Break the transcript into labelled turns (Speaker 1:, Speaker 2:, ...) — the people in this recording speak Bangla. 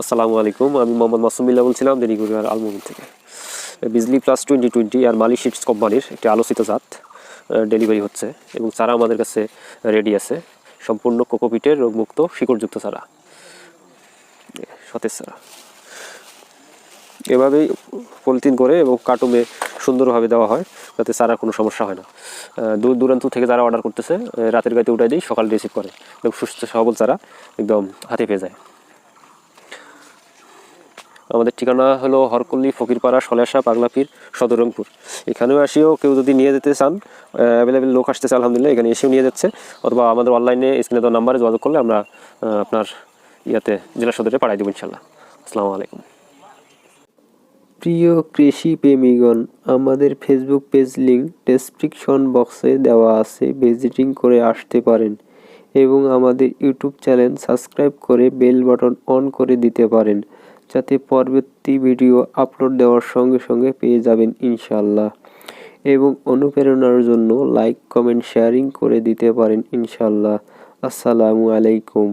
Speaker 1: আসসালামু আলাইকুম। আমি মোহাম্মদ মাসুমিল্লা বলছিলাম দেনিগুড়িয়ার আলমুমিন থেকে। বিজলি প্লাস টোয়েন্টি টোয়েন্টি আর মালি শিটস কোম্পানির একটি আলোচিত জাত ডেলিভারি হচ্ছে এবং চারা আমাদের কাছে রেডি আছে। সম্পূর্ণ কোকোপিটের রোগমুক্ত, শিকড়যুক্ত চারা। সতেজ চারা। এভাবেই পলিথিন করে এবং কার্টুনে সুন্দরভাবে দেওয়া হয়, যাতে চারা কোনো সমস্যা হয় না। দূর দূরান্ত থেকে যারা অর্ডার করতেছে রাতের গাড়িতে উঠাই দিই, সকালে রিসিভ করে। এবং সুস্থ সবল চারা একদম হাতে পেয়ে যায়। আমাদের ঠিকানা হলো হরকল্লি, ফকিরপাড়া, সলেসা পাগলাপির সদরংপুর এখানেও আসিও, কেউ যদি নিয়ে যেতে চান অ্যাভেলেবেল লোক আসতেছে আলহামদুলিল্লাহ, এখানে এসেও নিয়ে যাচ্ছে। অথবা আমাদের অনলাইনে স্ক্রিনে দেওয়া নাম্বারে যোগাযোগ করলে আমরা আপনার ইয়াতে, জেলা সদরে পাঠাই দেবো ইনশাল্লাহ আসসালামু আলাইকুম।
Speaker 2: প্রিয় কৃষি প্রেমীগণ, আমাদের ফেসবুক পেজ লিঙ্ক ডেসক্রিপশন বক্সে দেওয়া আছে। ভিজিটিং করে আসতে পারেন। এবং আমাদের ইউটিউব চ্যানেল সাবস্ক্রাইব করে বেল বাটন অন করে দিতে পারেন, যাতে পরবর্তী ভিডিও আপলোড দেওয়ার সঙ্গে সঙ্গে পেয়ে যাবেন ইনশাল্লাহ এবং অনুপ্রেরণার জন্য লাইক, কমেন্ট, শেয়ারিং করে দিতে পারেন ইনশাল্লাহ আসসালামু আলাইকুম।